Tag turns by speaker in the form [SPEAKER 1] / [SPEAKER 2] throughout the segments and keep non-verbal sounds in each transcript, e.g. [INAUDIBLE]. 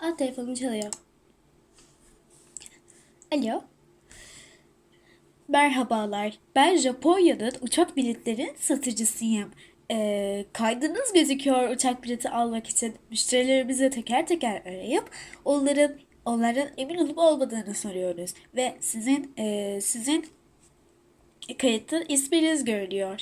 [SPEAKER 1] Aa telefonum çalıyor. Alo. Merhabalar. Ben Japonya'nın uçak biletleri satıcısıyım. Ee, kaydınız gözüküyor uçak bileti almak için. Müşterilerimize teker teker arayıp onların onların emin olup olmadığını soruyoruz. Ve sizin e, sizin kayıtlı isminiz görülüyor.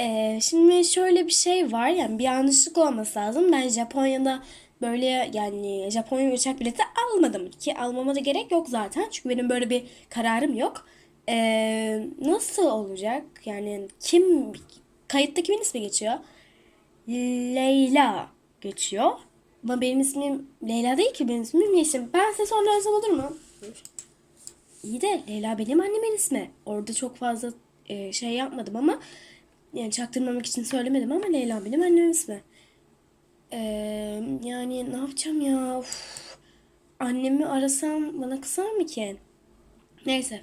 [SPEAKER 1] Ee, şimdi şöyle bir şey var yani bir yanlışlık olması lazım. Ben Japonya'da böyle yani Japonya uçak bileti almadım ki almama da gerek yok zaten. Çünkü benim böyle bir kararım yok. Ee, nasıl olacak? Yani kim kayıtta kimin ismi geçiyor? Leyla geçiyor. Ama benim ismim Leyla değil ki benim ismim Yeşim. Ben size sonra arasam olur mu? Olur. İyi de Leyla benim annemin ismi. Orada çok fazla e, şey yapmadım ama yani çaktırmamak için söylemedim ama Leyla benim annemin ismi. Ee, yani ne yapacağım ya? Uf. Annemi arasam bana kızar mı ki? Neyse.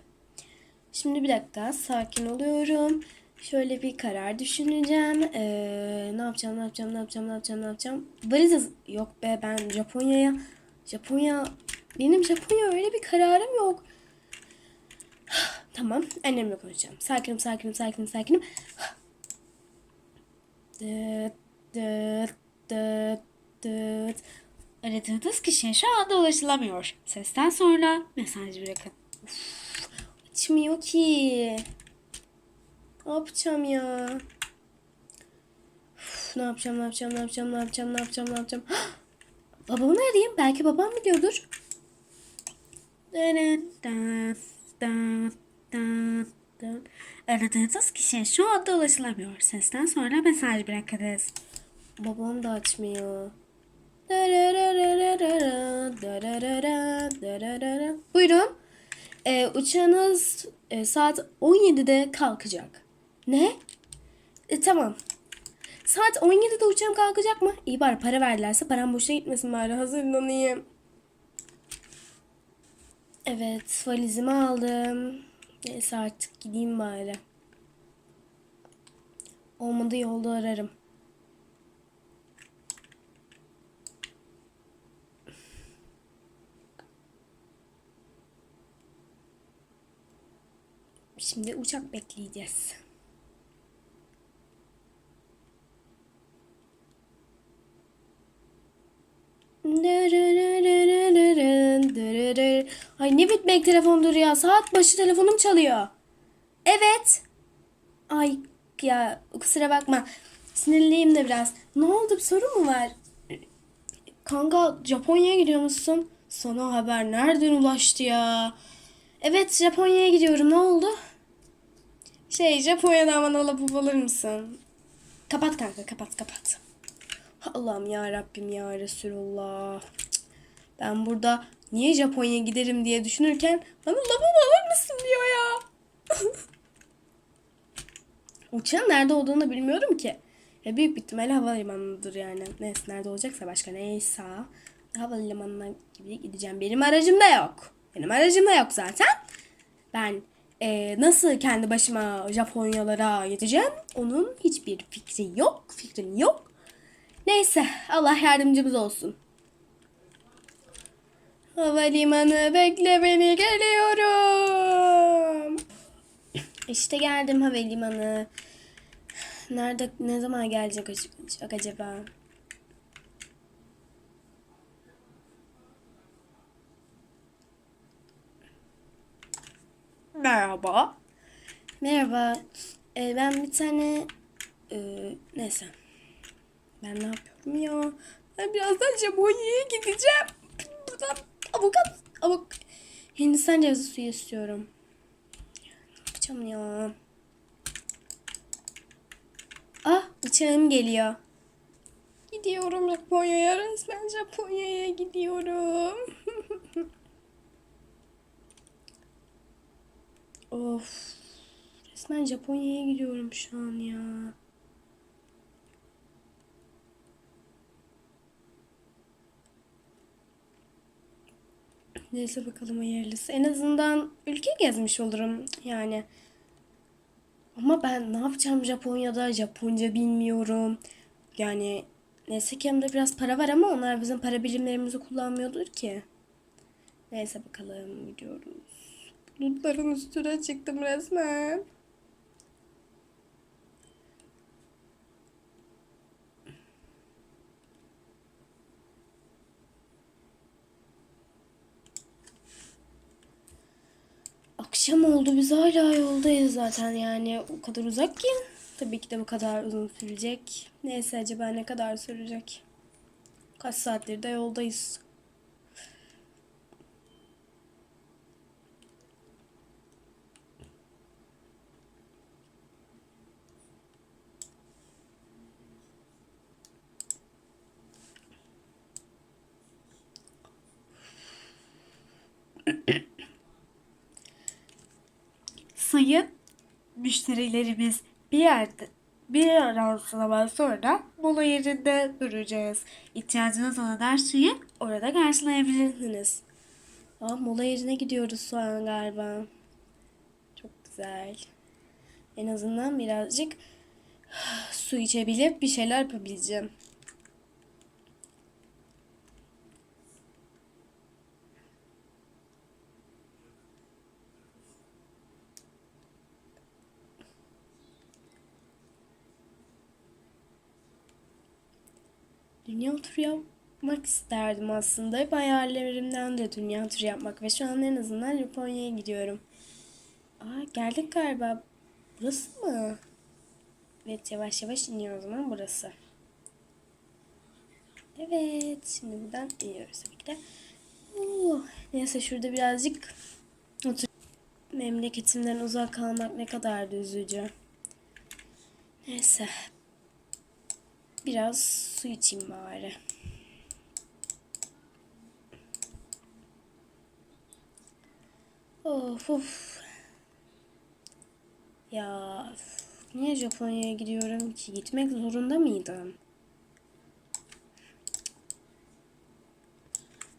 [SPEAKER 1] Şimdi bir dakika sakin oluyorum. Şöyle bir karar düşüneceğim. Ee, ne yapacağım, ne yapacağım, ne yapacağım, ne yapacağım, ne yapacağım. Valiz yok be ben Japonya'ya. Japonya benim Japonya öyle bir kararım yok. Tamam annemle konuşacağım. Sakinim, sakinim, sakinim, sakinim. Dıt, dıt, dıt, dıt. Aradığınız kişiye şu anda ulaşılamıyor. Sesten sonra mesaj bırakın. Uf, açmıyor ki. Ne yapacağım ya? Uf, ne yapacağım, ne yapacağım, ne yapacağım, ne yapacağım, ne yapacağım, ne yapacağım. [GASPS] Babamı arayayım. Belki babam biliyordur. Aradığınız kişiye şu anda ulaşılamıyor. Sesten sonra mesaj bırakınız. Babam da açmıyor. Buyurun. Ee, uçağınız e, saat 17'de kalkacak. Ne? E, tamam. Saat 17'de uçağım kalkacak mı? İyi bari para verdilerse param boşa gitmesin bari hazırlanayım. Evet valizimi aldım. Neyse artık gideyim bari. Olmadı yolda ararım. Şimdi uçak bekleyeceğiz. Ay ne bitmek telefondur ya. Saat başı telefonum çalıyor. Evet. Ay ya kusura bakma. Sinirliyim de biraz. Ne oldu bir sorun mu var? Kanka Japonya'ya gidiyor musun? Sana haber nereden ulaştı ya? Evet Japonya'ya gidiyorum. Ne oldu? Şey Japonya'dan bana alıp alır mısın? Kapat kanka kapat kapat. Allah'ım ya Rabbim ya Resulullah. Ben burada niye Japonya'ya giderim diye düşünürken bana lavabo alır mısın diyor ya. [LAUGHS] Uçağın nerede olduğunu bilmiyorum ki. Ya büyük bir ihtimalle havalimanıdır yani. Neyse nerede olacaksa başka neyse. Havalimanına gibi gideceğim. Benim aracım da yok. Benim aracım da yok zaten. Ben e, nasıl kendi başıma Japonyalara gideceğim? Onun hiçbir fikri yok. Fikrim yok. Neyse Allah yardımcımız olsun. Havalimanı bekle beni geliyorum. İşte geldim havalimanı. Nerede ne zaman gelecek ac- acaba? Merhaba. Merhaba. Ee, ben bir tane e, neyse. Ben ne yapıyorum ya? Ben birazdan Japonya'ya gideceğim. Buradan avukat avuk Hindistan cevizi suyu istiyorum. Ne ya? Ah uçağım geliyor. Gidiyorum Japonya'ya resmen Japonya'ya gidiyorum. [LAUGHS] of. Resmen Japonya'ya gidiyorum şu an ya. Neyse bakalım hayırlısı. En azından ülke gezmiş olurum yani. Ama ben ne yapacağım Japonya'da? Japonca bilmiyorum. Yani neyse ki yanımda biraz para var ama onlar bizim para birimlerimizi kullanmıyordur ki. Neyse bakalım gidiyoruz. Bulutların üstüne çıktım resmen. Akşam oldu biz hala yoldayız zaten yani o kadar uzak ki. Tabii ki de bu kadar uzun sürecek. Neyse acaba ne kadar sürecek? Kaç saattir de yoldayız.
[SPEAKER 2] Sayın müşterilerimiz bir yerde bir aransından sonra mola yerinde duracağız. İhtiyacınız olan her şeyi orada karşılayabilirsiniz.
[SPEAKER 1] Aa, mola yerine gidiyoruz şu an galiba. Çok güzel. En azından birazcık [SIGHS] su içebilip bir şeyler yapabileceğim. Dünya turu yapmak isterdim aslında. Hep hayallerimden de dünya turu yapmak. Ve şu an en azından Japonya'ya gidiyorum. Aa geldik galiba. Burası mı? Evet yavaş yavaş iniyor o zaman burası. Evet şimdi buradan iniyoruz tabii ki de. Oo, neyse şurada birazcık otur. Memleketimden uzak kalmak ne kadar da üzücü. Neyse Biraz su içeyim bari. Of of. Ya niye Japonya'ya gidiyorum ki? Gitmek zorunda mıydım?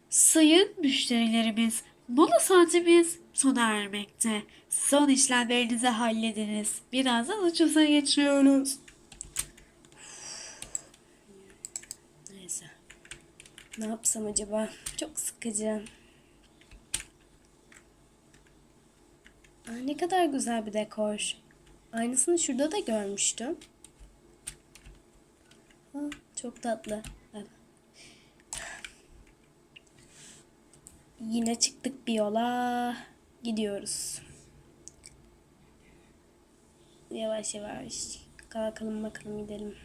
[SPEAKER 2] Sayın müşterilerimiz mola saatimiz sona ermekte. Son işlemlerinizi hallediniz. Birazdan uçuza geçiyoruz.
[SPEAKER 1] Neyse. Ne yapsam acaba? Çok sıkıcı. Aa, ne kadar güzel bir dekor. Aynısını şurada da görmüştüm. Aa, çok tatlı. Yine çıktık bir yola. Gidiyoruz. Yavaş yavaş. Kalkalım bakalım gidelim.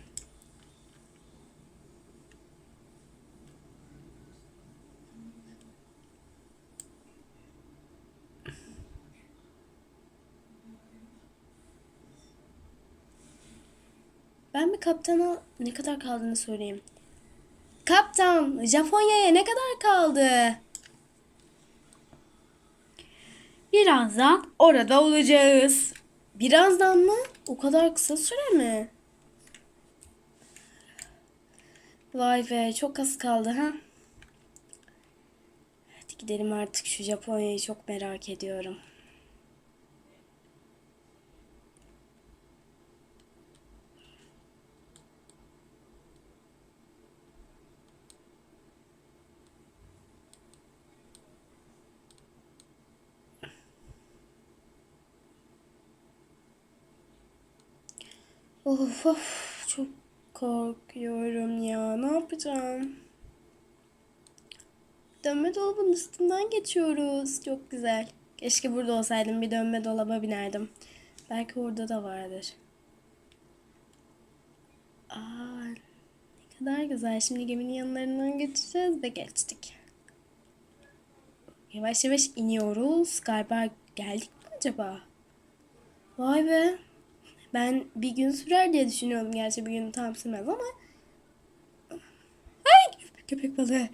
[SPEAKER 1] Ben bir kaptana ne kadar kaldığını söyleyeyim. Kaptan, Japonya'ya ne kadar kaldı?
[SPEAKER 2] Birazdan orada olacağız.
[SPEAKER 1] Birazdan mı? O kadar kısa süre mi? Vay be, çok az kaldı ha. Hadi gidelim artık şu Japonya'yı çok merak ediyorum. Of of çok korkuyorum ya. Ne yapacağım? Dönme dolabının üstünden geçiyoruz. Çok güzel. Keşke burada olsaydım bir dönme dolaba binerdim. Belki orada da vardır. Aa, ne kadar güzel. Şimdi geminin yanlarından geçeceğiz ve geçtik. Yavaş yavaş iniyoruz. Galiba geldik mi acaba? Vay be. Ben bir gün sürer diye düşünüyordum. Gerçi bir gün tam sürmez ama. Ay köpek balığı.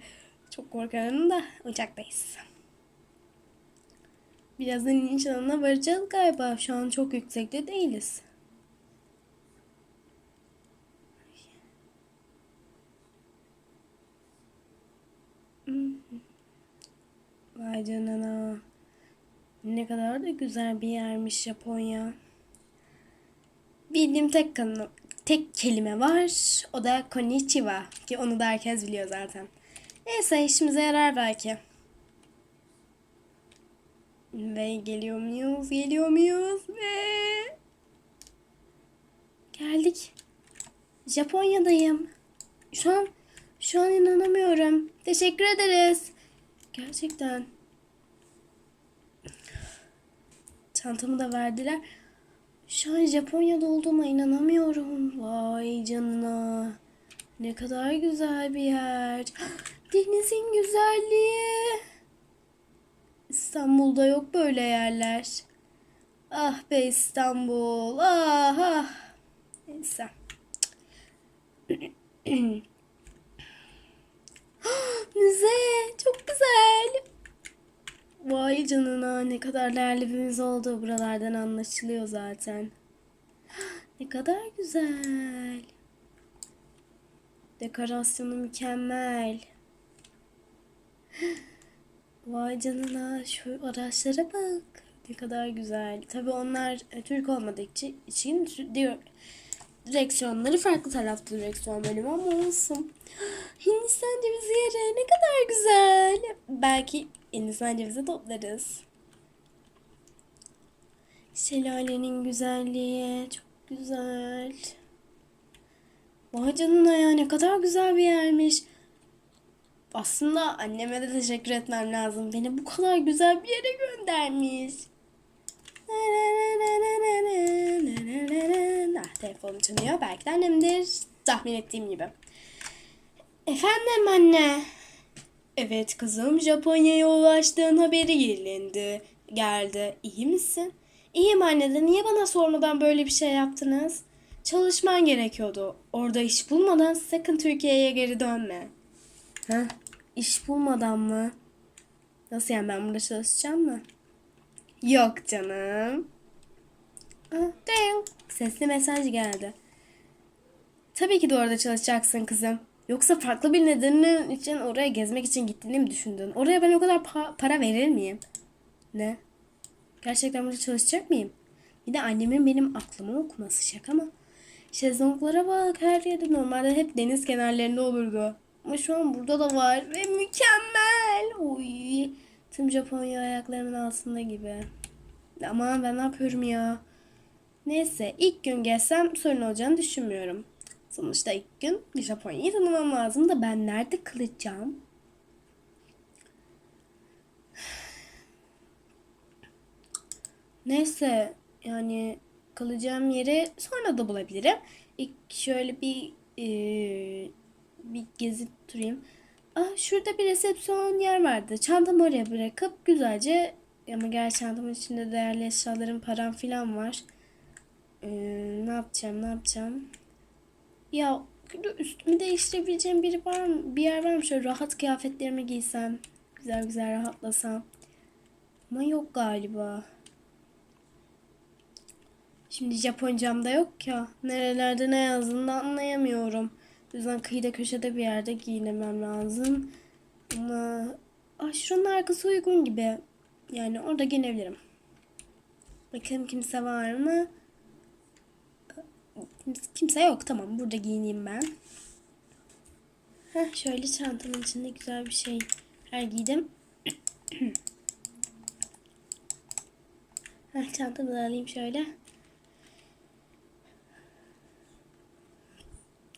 [SPEAKER 1] Çok korkarım da uçaktayız. Birazdan iniş alanına varacağız galiba. Şu an çok yüksekte değiliz. Vay canına. Ne kadar da güzel bir yermiş Japonya. Bildiğim tek kanı, tek kelime var. O da konnichiwa. Ki onu da herkes biliyor zaten. Neyse işimize yarar belki. Ve geliyor muyuz? Geliyor muyuz? Ve... Geldik. Japonya'dayım. Şu an şu an inanamıyorum. Teşekkür ederiz. Gerçekten. Çantamı da verdiler. Şu an Japonya'da olduğuma inanamıyorum. Vay canına. Ne kadar güzel bir yer. [GASPS] Denizin güzelliği. İstanbul'da yok böyle yerler. Ah be İstanbul. Ah ah. Neyse. [CLEARS THROAT] Müze çok güzel. Vay canına ne kadar değerli olduğu buralardan anlaşılıyor zaten. [GASPS] Ne kadar güzel. Dekorasyonu mükemmel. [GASPS] Vay canına şu araçlara bak. Ne kadar güzel. Tabii onlar e, Türk olmadığı için, için diyor direksiyonları farklı tarafta direksiyon bölümü ama olsun. [GASPS] Hindistan cevizi yeri ne kadar güzel. Belki Hindistan cevizi toplarız. Şelalenin güzelliği çok güzel. Vay canına ya ne kadar güzel bir yermiş. Aslında anneme de teşekkür etmem lazım. Beni bu kadar güzel bir yere göndermiş. Ah, telefonum çalıyor. Belki de annemdir. Tahmin ettiğim gibi. Efendim anne. Evet kızım Japonya'ya ulaştığın haberi gelindi. Geldi. İyi misin? İyiyim anne de niye bana sormadan böyle bir şey yaptınız? Çalışman gerekiyordu. Orada iş bulmadan sakın Türkiye'ye geri dönme. Ha? İş bulmadan mı? Nasıl yani ben burada çalışacağım mı? Yok canım. Ah, ding. Sesli mesaj geldi. Tabii ki de orada çalışacaksın kızım. Yoksa farklı bir nedenin için oraya gezmek için gittiğini mi düşündün? Oraya ben o kadar pa- para verir miyim? Ne? Gerçekten burada çalışacak mıyım? Bir de annemin benim aklımı okuması şaka mı? Şezlonglara bak her yerde normalde hep deniz kenarlarında olurdu. Ama şu an burada da var ve mükemmel. Uy. Tüm Japonya ayaklarımın altında gibi. Aman ben ne yapıyorum ya? Neyse ilk gün gezsem sorun olacağını düşünmüyorum. Sonuçta ilk gün Japonya'yı tanımam lazım da ben nerede kalacağım? Neyse yani kalacağım yeri sonra da bulabilirim. İlk şöyle bir eee, bir gezip durayım. Ah şurada bir resepsiyon yer vardı. Çantamı oraya bırakıp güzelce ama gerçi çantamın içinde değerli eşyalarım param filan var. Eee, ne yapacağım ne yapacağım? Ya üstümü değiştirebileceğim biri var mı? Bir yer var mı? Şöyle rahat kıyafetlerimi giysem. Güzel güzel rahatlasam. Ama yok galiba. Şimdi Japoncam da yok ya. Nerelerde ne yazdığını anlayamıyorum. O yüzden kıyıda köşede bir yerde giyinemem lazım. Ama şuranın arkası uygun gibi. Yani orada giyinebilirim. Bakalım kimse var mı? Kimse yok. Tamam burada giyineyim ben. Heh, şöyle çantamın içinde güzel bir şey her giydim. [CLEARS THROAT] Heh, çantamı da alayım şöyle.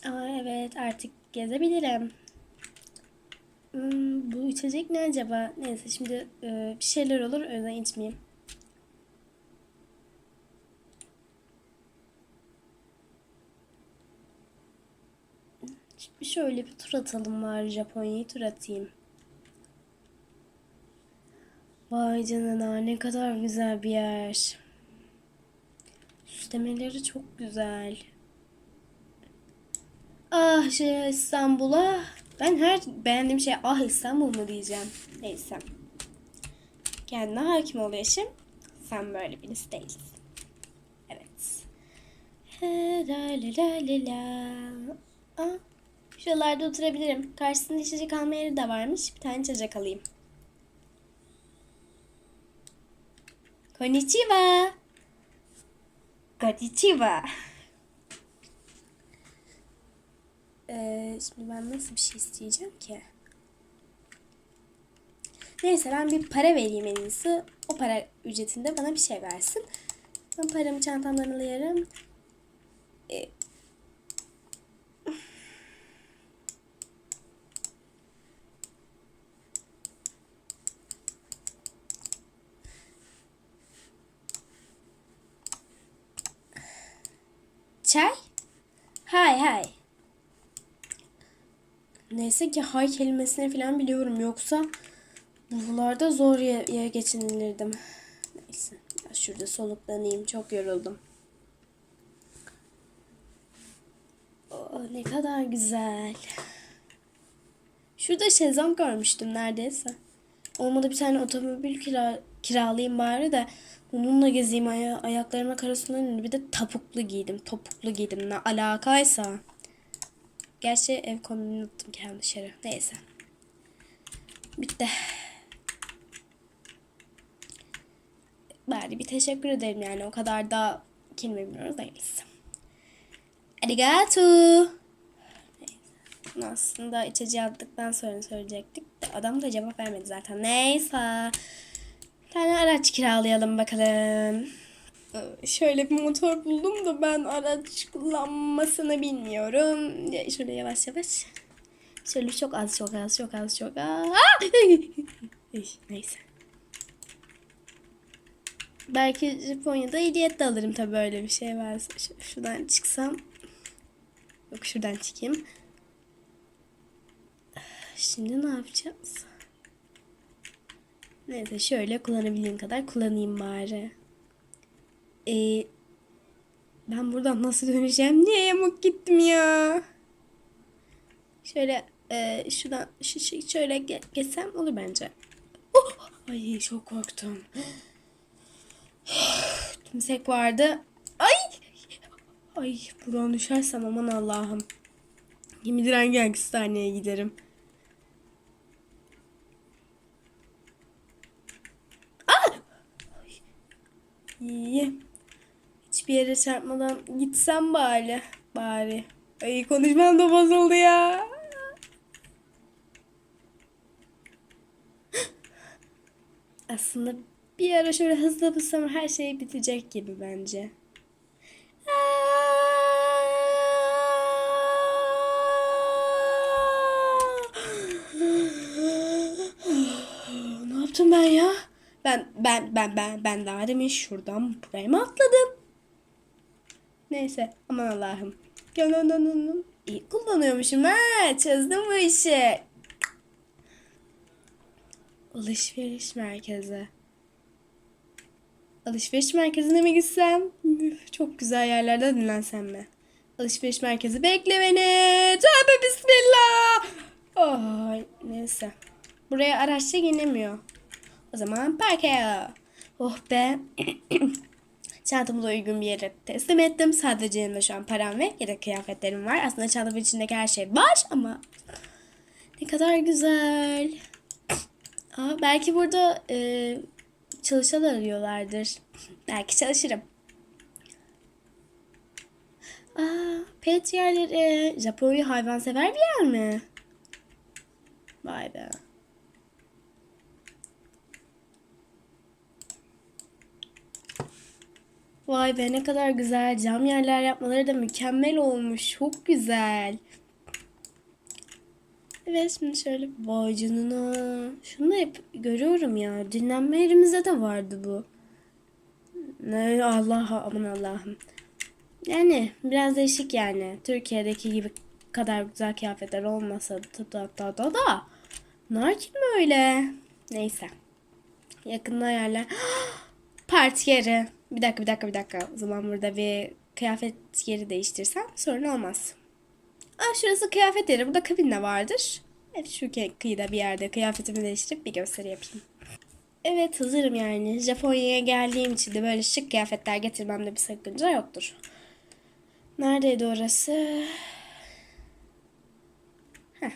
[SPEAKER 1] Aa, evet artık gezebilirim. Hmm, bu içecek ne acaba? Neyse şimdi e, bir şeyler olur o yüzden içmeyeyim. Şimdi şöyle bir tur atalım var Japonya'yı tur atayım. Vay canına ne kadar güzel bir yer. Süslemeleri çok güzel. Ah şey İstanbul'a. Ben her beğendiğim şey ah İstanbul mu diyeceğim. Neyse. Kendine hakim ol Yeşim. Sen böyle birisi değilsin. Evet. La la la la la. Ah, Şuralarda oturabilirim. Karşısında içecek alma yeri de varmış. Bir tane içecek alayım. Konnichiwa. Konnichiwa. [LAUGHS] Ee, şimdi ben nasıl bir şey isteyeceğim ki? Neyse ben bir para vereyim en iyisi. O para ücretinde bana bir şey versin. Ben paramı çantamdan alıyorum. Ee, Neyse ki hay kelimesini falan biliyorum. Yoksa buralarda zor ye- yere geçinilirdim. Neyse. Şurada soluklanayım. Çok yoruldum. Oh, ne kadar güzel. Şurada şezlong görmüştüm neredeyse. Olmadı bir tane otomobil kira, kiralayayım bari de bununla gezeyim aya, ayaklarıma karasından. Bir de topuklu giydim. Topuklu giydim. Ne alakaysa. Gerçi ev kombini unuttum kendi dışarı. Neyse. Bitti. Bari bir teşekkür ederim yani. O kadar da kelime bilmiyoruz değiliz. Arigato. Neyse. Aslında içeceği aldıktan sonra söyleyecektik. Adam da cevap vermedi zaten. Neyse. Bir tane araç kiralayalım bakalım. Ee, Şöyle bir motor buldum da ben araç kullanmasını bilmiyorum. Şöyle yavaş yavaş. Şöyle çok az çok az çok az çok az. [LAUGHS] Neyse. Belki Japonya'da hediyet de alırım tabii öyle bir şey varsa. Şuradan çıksam. Yok şuradan çıkayım. Şimdi ne yapacağız? Neyse şöyle kullanabildiğim kadar kullanayım bari. Ee, ben buradan nasıl döneceğim? Niye yamuk gittim ya? Şöyle e, şuradan şu, şu- şöyle ge- geçsem olur bence. Oh! Ay çok korktum. [SIGHS] Tümsek vardı. Ay! Ay buradan düşersem aman Allah'ım. Yemin hangi hastaneye giderim. İyi. Hiçbir yere çarpmadan gitsem bari. Bari. Ay konuşmam da bozuldu ya. Aslında bir ara şöyle hızlı bulsam her şey bitecek gibi bence. Ne yaptım ben ya? Ben ben ben ben ben daha demin şuradan buraya mı atladım? Neyse aman Allah'ım. İyi kullanıyormuşum ha. Çözdüm bu işi. Alışveriş merkezi. Alışveriş merkezine mi gitsem? Çok güzel yerlerde dinlensem mi? Alışveriş merkezi bekle beni. Tövbe bismillah. Oh, neyse. Buraya araçla gelemiyor. O zaman parke. Oh be. [CLEARS THROAT] Çantamı uygun bir yere teslim ettim. Sadece yanımda şu an param ve yedek kıyafetlerim var. Aslında çantamın içindeki her şey var ama ne kadar güzel. Aa, belki burada e, çalışan arıyorlardır. Belki çalışırım. Aa, pet yerleri. Japonya hayvansever bir yer mi? Vay be. Vay be ne kadar güzel. Cam yerler yapmaları da mükemmel olmuş. Çok güzel. Evet şimdi şöyle vay. Şunu da hep görüyorum ya. Dinlenme yerimizde de vardı bu. Ne Allah aman Allah'ım. Yani biraz değişik yani. Türkiye'deki gibi kadar güzel kıyafetler olmasa da da da da da. Bunlar kim öyle? Neyse. Yakında yerler. [GASPS] Parti yeri. Bir dakika bir dakika bir dakika. O zaman burada bir kıyafet yeri değiştirsem sorun olmaz. Aa, şurası kıyafet yeri. Burada kabin de vardır. Evet şu kı- kıyıda bir yerde kıyafetimi değiştirip bir gösteri yapayım. Evet hazırım yani. Japonya'ya geldiğim için de böyle şık kıyafetler getirmemde bir sakınca yoktur. Neredeydi orası? Heh.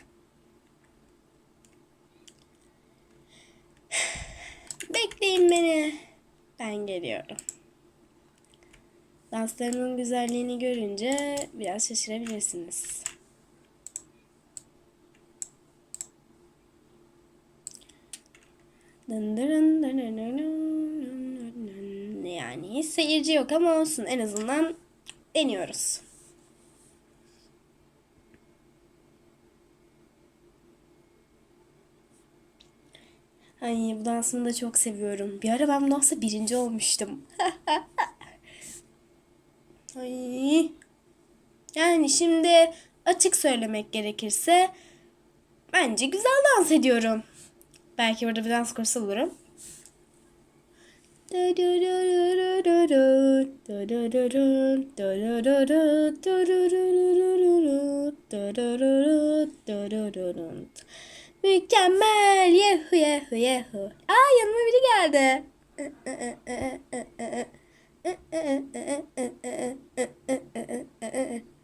[SPEAKER 1] [SIGHS] Bekleyin beni. Ben geliyorum. Danslarının güzelliğini görünce biraz şaşırabilirsiniz. Yani seyirci yok ama olsun en azından deniyoruz. Ay bu dansını da çok seviyorum. Bir ara ben bu dansa birinci olmuştum. [LAUGHS] Ay. Yani şimdi açık söylemek gerekirse bence güzel dans ediyorum. Belki burada bir dans kursu bulurum. Mükemmel. Yehu yehu yehu. Aa yanıma biri geldi.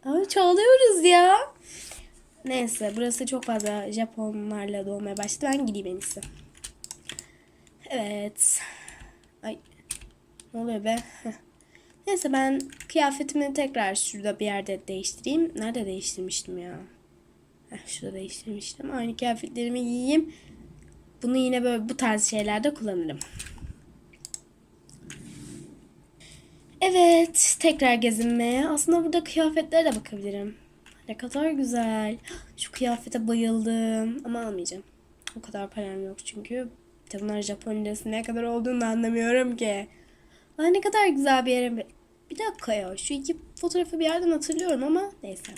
[SPEAKER 1] Abi çalıyoruz ya. Neyse burası çok fazla Japonlarla dolmaya başladı. Ben gideyim en iyisi. Evet. Ay. Ne oluyor be? Neyse ben kıyafetimi tekrar şurada bir yerde değiştireyim. Nerede değiştirmiştim ya? Heh, şurada değiştirmiştim. Aynı kıyafetlerimi giyeyim. Bunu yine böyle bu tarz şeylerde kullanırım. Evet, tekrar gezinmeye. Aslında burada kıyafetlere de bakabilirim. Ne kadar güzel. Şu kıyafete bayıldım. Ama almayacağım. O kadar param yok çünkü. Bir de bunlar Japon lirası ne kadar olduğunu anlamıyorum ki. Ay ne kadar güzel bir yere. Bir dakika ya. Şu iki fotoğrafı bir yerden hatırlıyorum ama neyse.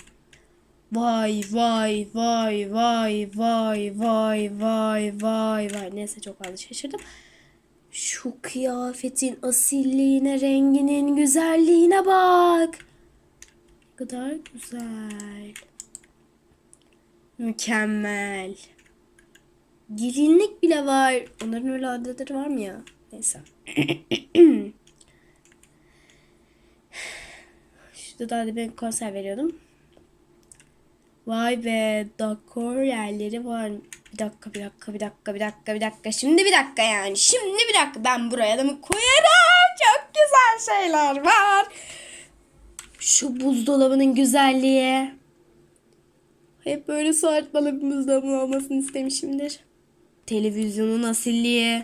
[SPEAKER 1] Vay vay vay vay vay vay vay vay vay. Neyse çok fazla şaşırdım. Şu kıyafetin asilliğine, renginin güzelliğine bak. Ne kadar güzel. Mükemmel. Gelinlik bile var. Onların öyle adetleri var mı ya? Neyse. [CLEARS THROAT] Şurada da bir konser veriyordum. Vay be, dekor yerleri var. Bir dakika, bir dakika, bir dakika, bir dakika, bir dakika. Şimdi bir dakika yani. Şimdi bir dakika. Ben buraya da mı koyarım? Çok güzel şeyler var. Şu buzdolabının güzelliği. Hep böyle su artmalı bir olmasını istemişimdir. Televizyonun asilliği.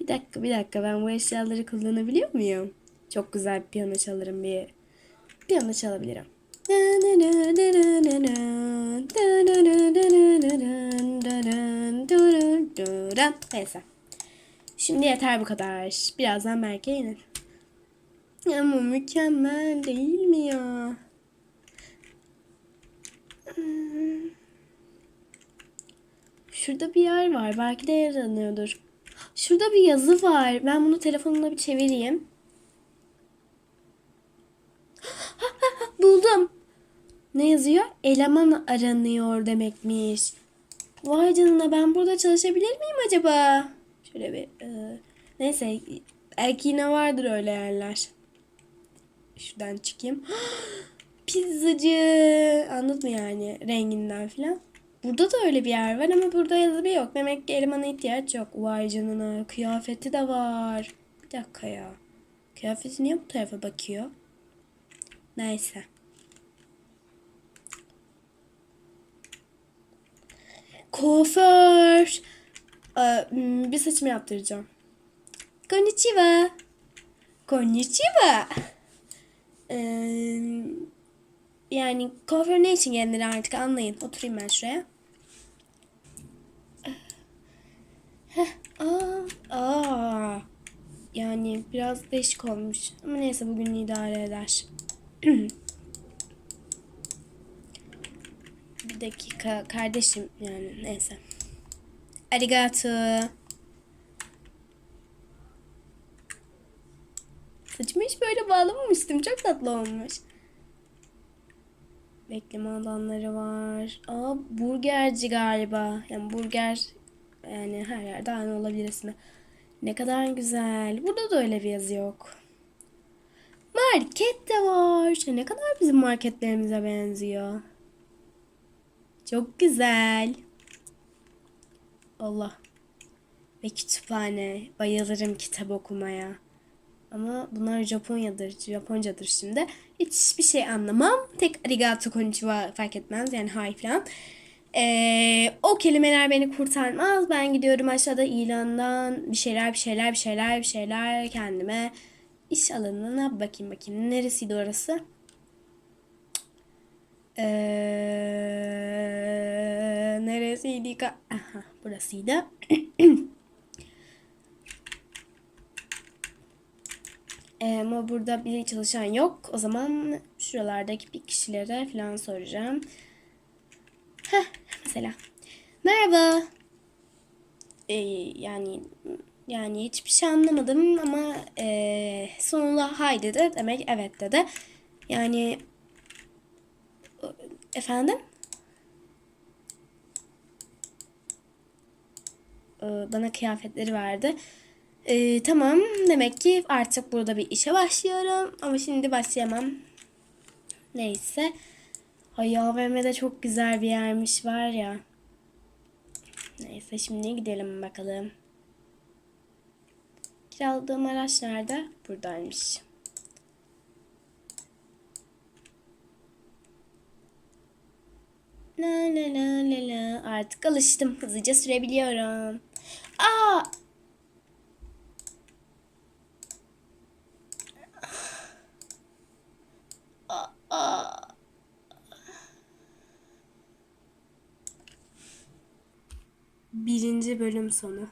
[SPEAKER 1] Bir dakika, bir dakika. Ben bu eşyaları kullanabiliyor muyum? Çok güzel bir piyano çalarım bir. Piyano çalabilirim. Neyse. Şimdi yeter bu kadar. Birazdan Berke iner. Ama mükemmel değil mi ya? Şurada bir yer var. Belki de yaranıyordur. Şurada bir yazı var. Ben bunu telefonumla bir çevireyim. [GASPS] Buldum. Ne yazıyor? Eleman aranıyor demekmiş. Vay canına ben burada çalışabilir miyim acaba? Şöyle bir e, neyse belki yine vardır öyle yerler. Şuradan çıkayım. [GASPS] Pizzacı. Anladın mı yani renginden falan. Burada da öyle bir yer var ama burada yazı bir yok. Demek ki elemana ihtiyaç yok. Vay canına kıyafeti de var. Bir dakika ya. Kıyafeti niye bu tarafa bakıyor? Neyse. Kuaför. Ee, hmm, bir saçımı yaptıracağım. Konnichiwa. Konnichiwa. Ee, yani kuaför ne için gelinir artık anlayın. Oturayım ben şuraya. Heh, aa, aa. Yani biraz değişik olmuş. Ama neyse bugün idare eder. [CLEARS THROAT] Bir dakika kardeşim yani neyse. Arigato. Saçımı hiç böyle bağlamamıştım. Çok tatlı olmuş. Bekleme alanları var. Aa burgerci galiba. Yani burger yani her yerde aynı olabilir ismi. Ne kadar güzel. Burada da öyle bir yazı yok. Market de var. Ne kadar bizim marketlerimize benziyor. Çok güzel. Allah. Ve kütüphane. Bayılırım kitap okumaya. Ama bunlar Japonya'dır, Japoncadır şimdi. Hiçbir şey anlamam. Tek arigato konnichiwa fark etmez. Yani hi falan. Ee, o kelimeler beni kurtarmaz. Ben gidiyorum aşağıda ilandan bir şeyler bir şeyler bir şeyler bir şeyler kendime iş alanına bakayım bakayım. Neresiydi orası? Ee, neresiydi? Aha, burasıydı. [CLEARS THROAT] Ee, ama burada bir çalışan yok. O zaman şuralardaki bir kişilere falan soracağım. Heh, mesela. Merhaba. Ee, yani yani hiçbir şey anlamadım ama ee, sonunda hay dedi. Demek evet dedi. Yani efendim? Ee, bana kıyafetleri verdi. Ee, tamam demek ki artık burada bir işe başlıyorum ama şimdi başlayamam. Neyse. Ay AVM'de çok güzel bir yermiş var ya. Neyse şimdi gidelim bakalım. Kiraladığım araç nerede? Buradaymış. La la la la la. Artık alıştım. Hızlıca sürebiliyorum. Aa! Birinci bölüm sonu.